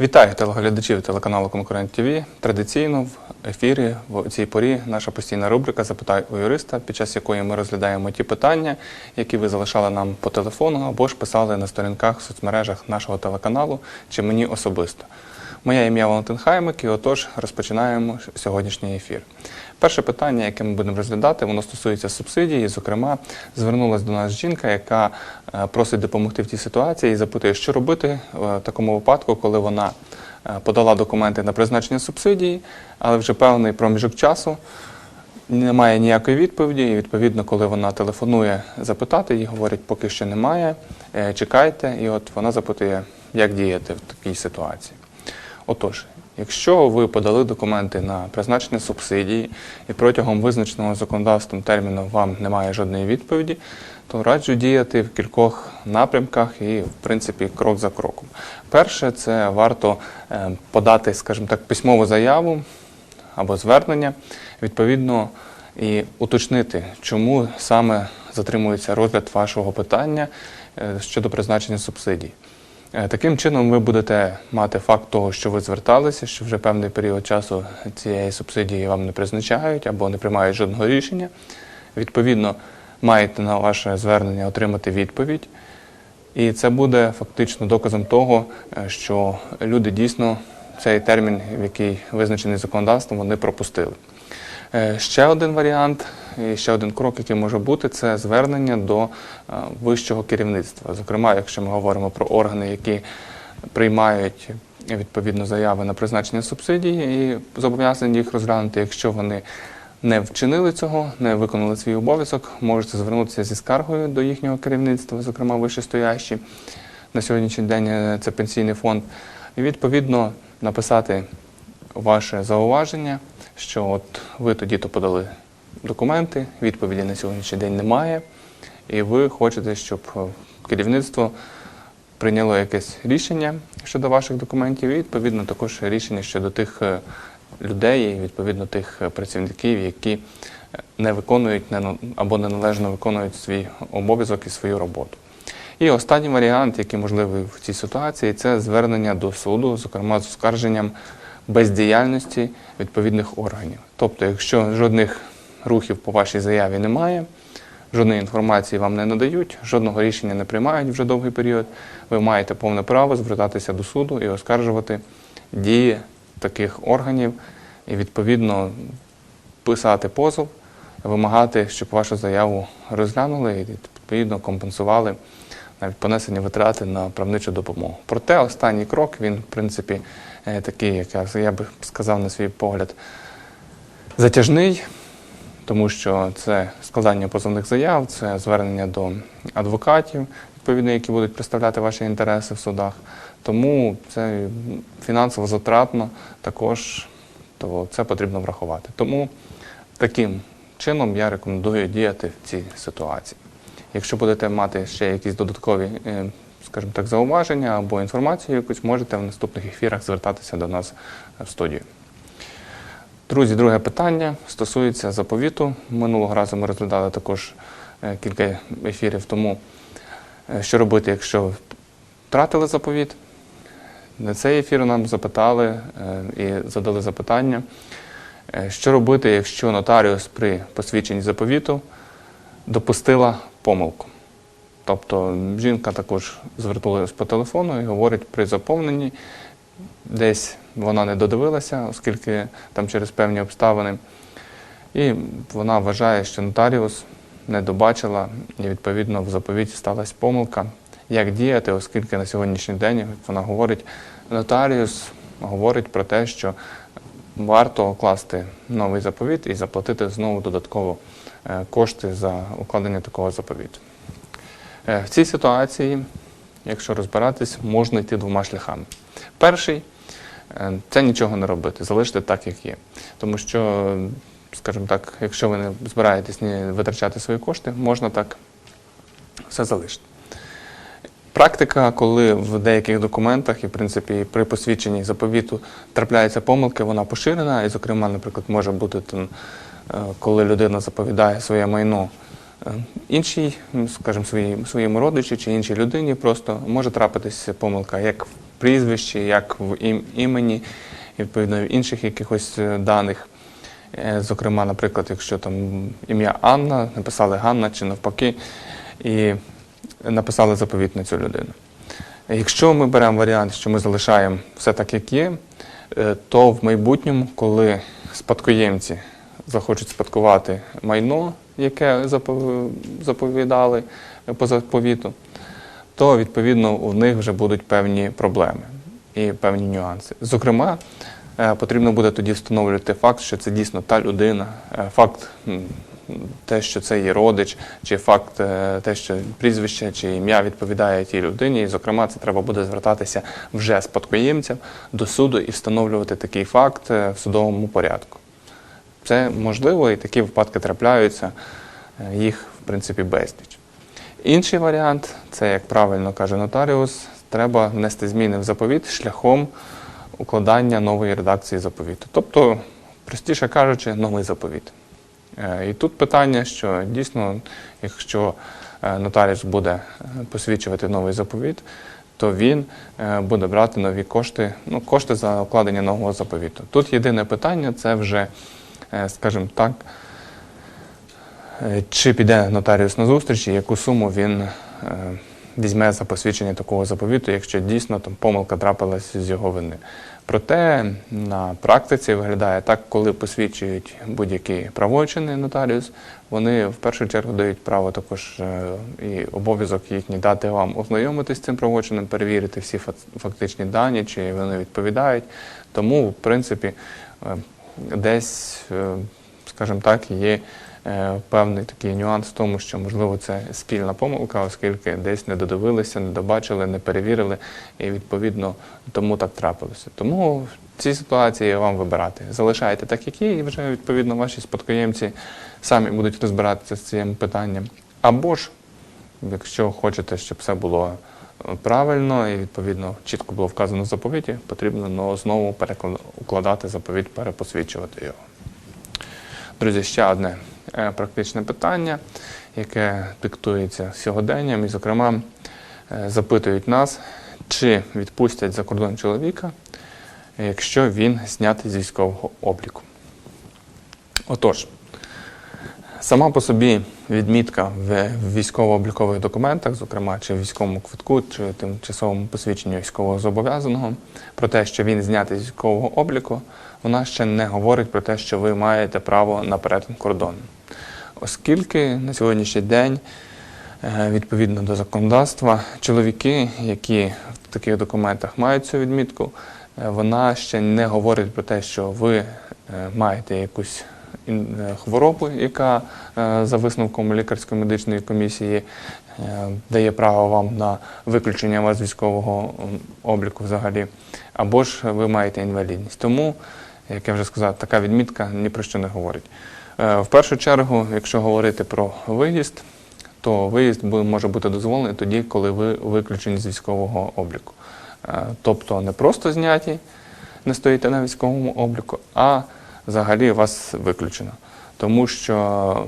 Вітаю телеглядачів телеканалу Конкурент ТВ. Традиційно в ефірі в цій порі наша постійна рубрика Запитай у юриста, під час якої ми розглядаємо ті питання, які ви залишали нам по телефону або ж писали на сторінках в соцмережах нашого телеканалу чи мені особисто. Моє ім'я Валентин Хаймик, і отож розпочинаємо сьогоднішній ефір. Перше питання, яке ми будемо розглядати, воно стосується субсидій. І, Зокрема, звернулася до нас жінка, яка е, просить допомогти в цій ситуації і запитує, що робити в такому випадку, коли вона е, подала документи на призначення субсидії, але вже певний проміжок часу немає ніякої відповіді. І відповідно, коли вона телефонує запитати, їй говорять, поки що немає, е, чекайте. І от вона запитує, як діяти в такій ситуації. Отож, якщо ви подали документи на призначення субсидії і протягом визначеного законодавством терміну вам немає жодної відповіді, то раджу діяти в кількох напрямках і, в принципі, крок за кроком. Перше, це варто е, подати, скажімо так, письмову заяву або звернення, відповідно, і уточнити, чому саме затримується розгляд вашого питання е, щодо призначення субсидій. Е, Таким чином, ви будете мати факт того, що ви зверталися, що вже певний період часу цієї субсидії вам не призначають або не приймають жодного рішення. Відповідно, маєте на ваше звернення отримати відповідь. І це буде фактично доказом того, е, що люди дійсно цей термін, який визначений законодавством, вони пропустили. Е, Ще один варіант, ще один крок, який може бути, це звернення до е, вищого керівництва. Зокрема, якщо ми говоримо про органи, які приймають відповідно заяви на призначення субсидії, і зобов'язані їх розглянути, якщо вони не вчинили цього, не виконали свій обов'язок, можете звернутися зі скаргою до їхнього керівництва, зокрема вищестоящі. На сьогоднішній день е, це пенсійний фонд, і відповідно написати ваше зауваження, що от ви тоді-то подали документи, відповіді на сьогоднішній день немає, і ви хочете, щоб е, керівництво прийняло якесь рішення щодо ваших документів, і відповідно також рішення щодо тих е, людей, відповідно тих е, працівників, які не виконують або неналежно виконують свій обов'язок і свою роботу. І останній варіант, який можливий в цій ситуації, це звернення до суду, зокрема з оскарженням бездіяльності відповідних органів. Тобто, якщо жодних рухів по вашій заяві немає, жодної інформації вам не надають, жодного рішення не приймають вже довгий період, ви маєте повне право звертатися до суду і оскаржувати дії таких органів і відповідно писати позов, вимагати, щоб вашу заяву розглянули і відповідно компенсували навіть понесені витрати на правничу допомогу. Проте останній крок він, в принципі, е, такий, як я- я би сказав на свій погляд, затяжний, тому що це складання позовних заяв, це звернення до адвокатів, відповідно, які будуть представляти ваші інтереси в судах. Тому це фінансово затратно також, то це потрібно врахувати. Тому таким чином я рекомендую діяти в цій ситуації. Якщо будете мати ще якісь додаткові, е, скажімо так, зауваження або інформацію якусь, можете в наступних ефірах звертатися до нас в студію. Друзі, друге питання стосується заповіту. Минулого разу ми розглядали також е, кілька ефірів тому, е, що робити, якщо втратили заповіт. На цей ефір нам запитали і задали запитання, що робити, якщо нотаріус при посвідченні заповіту допустила помилку. Тобто жінка також звернулася по телефону і говорить при заповненні, десь вона не додивилася, оскільки там через певні обставини. І вона вважає, що нотаріус не добачила, і відповідно в заповіті сталася помилка. Як діяти, оскільки на сьогоднішній день вона говорить, нотаріус говорить про те, що варто укласти новий заповіт і заплатити знову додатково кошти за укладення такого заповіту. Е, В цій ситуації, якщо розбиратись, можна йти двома шляхами. Перший е, це нічого не робити, залишити так, як є. Тому що, скажімо так, якщо ви не збираєтесь ні витрачати свої кошти, можна так все залишити. Практика, коли в деяких документах і, в принципі, при посвідченні заповіту трапляються помилки, вона поширена. І, зокрема, наприклад, може бути там, е, коли людина заповідає своє майно е, іншій, скажімо, своїй, своєму родичі чи іншій людині, просто може трапитися помилка як в прізвищі, як в імені, відповідно в інших якихось е, даних. Е, Зокрема, наприклад, якщо там ім'я Анна, написали Ганна чи навпаки, і написали заповіт на цю людину. Якщо ми беремо варіант, що ми залишаємо все так, як є, е, то в майбутньому, коли спадкоємці захочуть спадкувати майно, яке заповідали по заповіту, то відповідно у них вже будуть певні проблеми і певні нюанси. Зокрема, е, потрібно буде тоді встановлювати факт, що це дійсно та людина, е, факт те, що це є родич, чи факт е, те, що прізвище чи ім'я відповідає тій людині. І, зокрема, це треба буде звертатися вже спадкоємцям до суду і встановлювати такий факт в судовому порядку. Це можливо, і такі випадки трапляються, е, їх в принципі безліч. Інший варіант це, як правильно каже нотаріус, треба внести зміни в заповіт шляхом укладання нової редакції заповіту. Тобто, простіше кажучи, новий заповіт. Е, І тут питання, що дійсно, якщо е, нотаріус буде посвідчувати новий заповіт, то він буде брати нові кошти, ну, кошти за укладення нового заповіту. Тут єдине питання це вже, скажімо так, Е, Чи піде нотаріус на зустріч, і яку суму він е, візьме за посвідчення такого заповіту, якщо дійсно там помилка трапилась з його вини. Проте на практиці виглядає так, коли посвідчують будь-які правочини нотаріус, вони в першу чергу дають право також е, і обов'язок їхній дати вам ознайомитись з цим правочином, перевірити всі фак- фактичні дані, чи вони відповідають. Тому, в принципі, е, десь, е, скажімо так, є е, певний такий нюанс в тому, що можливо це спільна помилка, оскільки десь не додивилися, не добачили, не перевірили, і відповідно тому так трапилося. Тому в цій ситуації вам вибирати. Залишайте так, як є, і вже відповідно ваші спадкоємці самі будуть розбиратися з цим питанням. Або ж, якщо хочете, щоб все було правильно і відповідно чітко було вказано в заповіті, потрібно ну, знову укладати заповіт, перепосвідчувати його. Друзі, ще одне е, практичне питання, яке диктується сьогоденням, і, зокрема, е, запитують нас, чи відпустять за кордон чоловіка, якщо він знятий з військового обліку. Отож, сама по собі відмітка в військово-облікових документах, зокрема, чи в військовому квитку, чи тимчасовому посвідченні військового зобов'язаного, про те, що він знятий з військового обліку, вона ще не говорить про те, що ви маєте право на перетин кордону. Оскільки на сьогоднішній день, е, відповідно до законодавства, чоловіки, які в таких документах мають цю відмітку, е, вона ще не говорить про те, що ви е, маєте якусь е, яка е, за висновком лікарської медичної комісії е, дає право вам на виключення вас з військового обліку взагалі, або ж ви маєте інвалідність. Тому, як я вже сказав, така відмітка ні про що не говорить. В першу чергу, якщо говорити про виїзд, то виїзд може бути дозволений тоді, коли ви виключені з військового обліку. Тобто не просто зняті, не стоїте на військовому обліку, а взагалі вас виключено. Тому що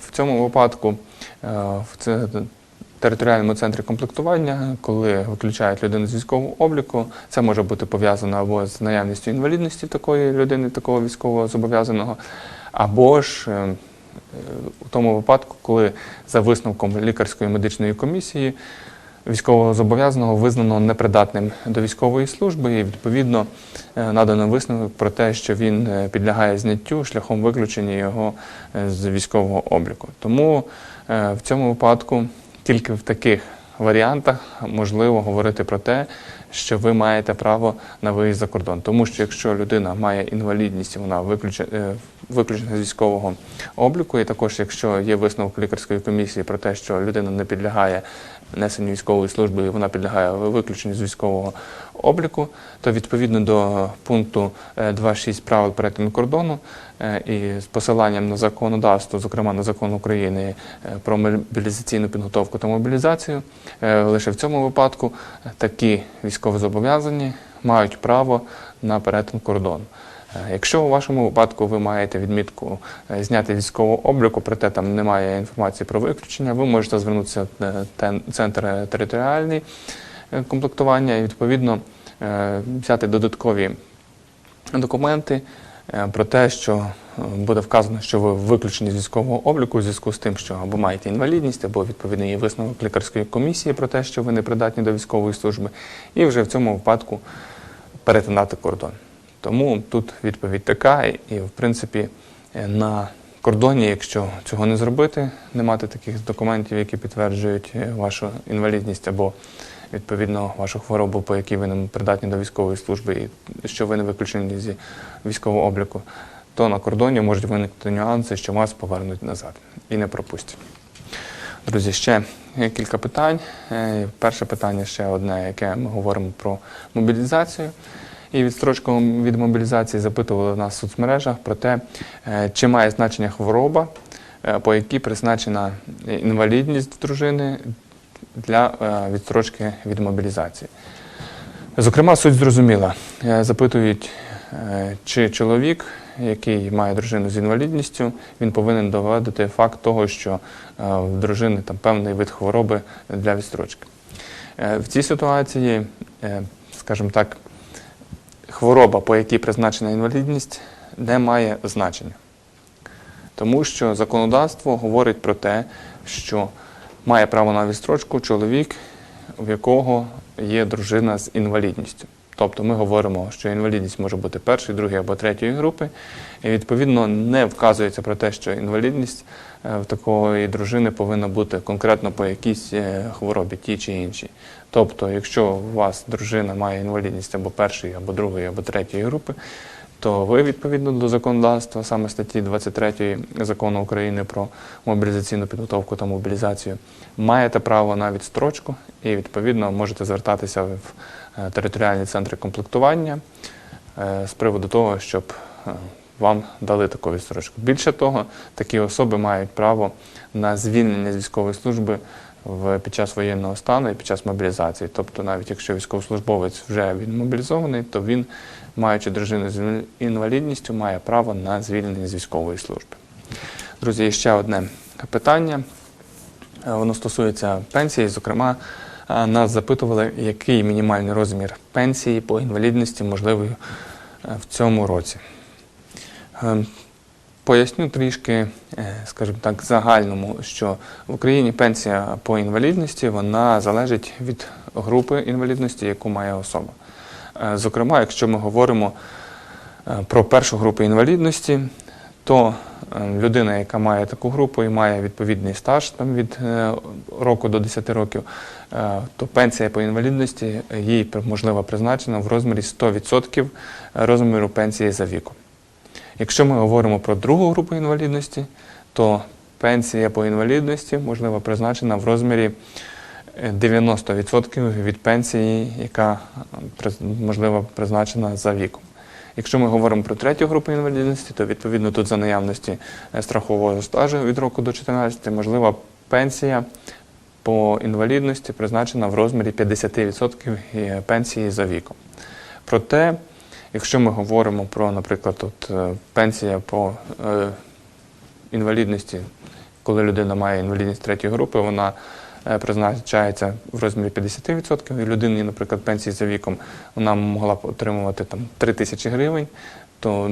в цьому випадку е, в територіальному центрі комплектування, коли виключають людину з військового обліку, це може бути пов'язано або з наявністю інвалідності такої людини, такого військового зобов'язаного, або ж е, у тому випадку, коли за висновком лікарської медичної комісії військового зобов'язаного визнано непридатним до військової служби, і відповідно е, надано висновок про те, що він е, підлягає зняттю шляхом виключення його е, з військового обліку. Тому в цьому випадку тільки в таких варіантах можливо говорити про те, що ви маєте право на виїзд за кордон. Тому що якщо людина має інвалідність, вона виключена, виключена з військового обліку, і також якщо є висновок лікарської комісії про те, що людина не підлягає несенню військової служби, вона підлягає виключенню з військового обліку, то відповідно до пункту е, 2.6 правил перетину кордону е, і з посиланням на законодавство, зокрема на закон України е, про мобілізаційну підготовку та мобілізацію, е, лише в цьому випадку е, такі військовозобов'язані мають право на перетин кордону. Е, Якщо у вашому випадку ви маєте відмітку е, зняти військового обліку, проте там немає інформації про виключення, ви можете звернутися в е, центр територіальний е, комплектування і відповідно взяти додаткові документи про те, що буде вказано, що ви виключені з військового обліку у зв'язку з тим, що або маєте інвалідність, або відповідно є висновок лікарської комісії про те, що ви не придатні до військової служби, і вже в цьому випадку перетинати кордон. Тому тут відповідь така, і в принципі е, на кордоні, якщо цього не зробити, не мати таких документів, які підтверджують е, вашу інвалідність або відповідно вашу хворобу, по якій ви не придатні до військової служби, і що ви не виключені зі військового обліку, то на кордоні можуть виникнути нюанси, що вас повернуть назад і не пропустять. Друзі, ще кілька питань. Е, Перше питання ще одне, яке ми говоримо про мобілізацію. І відстрочку від мобілізації запитували нас в соцмережах про те, е, чи має значення хвороба, е, по якій призначена інвалідність дружини для е, відстрочки від мобілізації. Зокрема, суть зрозуміла. Запитують, чи чоловік, який має дружину з інвалідністю, він повинен доводити факт того, що в дружини там певний вид хвороби для відстрочки. В цій ситуації, скажімо так, хвороба, по якій призначена інвалідність, не має значення. Тому що законодавство говорить про те, що має право на відстрочку чоловік, в якого є дружина з інвалідністю. Тобто ми говоримо, що інвалідність може бути першої, другої або третьої групи, і відповідно не вказується про те, що інвалідність е, в такої дружини повинна бути конкретно по якійсь е, хворобі, тій чи іншій. Тобто, якщо у вас дружина має інвалідність або першої, або другої, або третьої групи, то ви відповідно до законодавства, саме статті 23 закону України про мобілізаційну підготовку та мобілізацію, маєте право на відстрочку і відповідно можете звертатися в е, територіальні центри комплектування е, з приводу того, щоб е, вам дали таку відстрочку. Більше того, такі особи мають право на звільнення з військової служби в, під час воєнного стану і під час мобілізації. Тобто, навіть якщо військовослужбовець вже він мобілізований, то він, маючи дружину з інвалідністю, має право на звільнення з військової служби. Друзі, ще одне питання. Е, Воно стосується пенсії. Зокрема, е, нас запитували, який мінімальний розмір пенсії по інвалідності можливий е, в цьому році. Поясню трішки, скажімо так, загальному, що в Україні пенсія по інвалідності вона залежить від групи інвалідності, яку має особа. Е, Зокрема, якщо ми говоримо е, про першу групу інвалідності, то е, людина, яка має таку групу і має відповідний стаж там, від року до 10 років, то пенсія по інвалідності їй можливо призначена в розмірі 100% розміру пенсії за віком. Якщо ми говоримо про другу групу інвалідності, то пенсія по інвалідності можливо призначена в розмірі 90% від пенсії, яка можливо призначена за віком. Якщо ми говоримо про третю групу інвалідності, то відповідно тут за наявності е, страхового стажу від року до 14 можлива пенсія по інвалідності призначена в розмірі 50% е, пенсії за віком. Проте, якщо ми говоримо про, наприклад, от, е, пенсія по інвалідності, коли людина має інвалідність третьої групи, вона призначається в розмірі 50%, і людині, наприклад, пенсії за віком, вона могла б отримувати там 3 тисячі гривень, то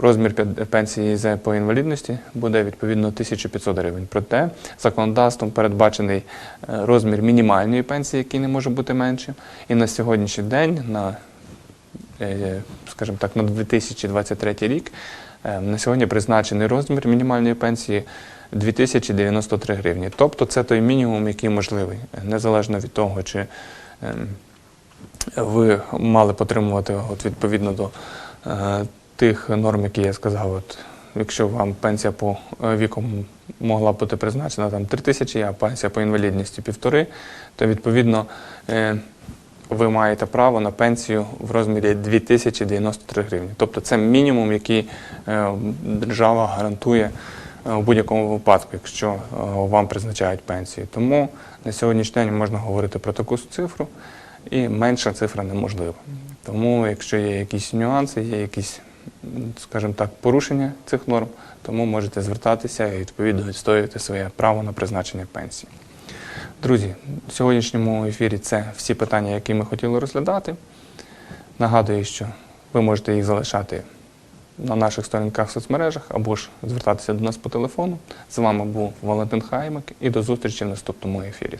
розмір пенсії по інвалідності буде відповідно 1500 гривень. Проте законодавством передбачений е, розмір мінімальної пенсії, який не може бути меншим. І на сьогоднішній день, на е, скажімо так, на 2023 рік е, на сьогодні призначений розмір мінімальної пенсії 2093 гривні. Тобто це той мінімум, який можливий, незалежно від того, чи ем, ви мали б отримувати от, відповідно до е, тих норм, які я сказав. От, якщо вам пенсія по е, віку могла бути призначена там 3 тисячі, а пенсія по інвалідності півтори, то відповідно е, ви маєте право на пенсію в розмірі 2093 гривні. Тобто це мінімум, який держава гарантує у будь-якому випадку, якщо е, вам призначають пенсію. Тому на сьогоднішній день можна говорити про таку цифру, і менша цифра неможлива. Тому, якщо є якісь нюанси, є якісь, скажімо так, порушення цих норм, тому можете звертатися і відповідно відстоювати своє право на призначення пенсії. Друзі, в сьогоднішньому ефірі це всі питання, які ми хотіли розглядати. Нагадую, що ви можете їх залишати на наших сторінках в соцмережах або ж звертатися до нас по телефону. З вами був Валентин Хаймик і до зустрічі в наступному ефірі.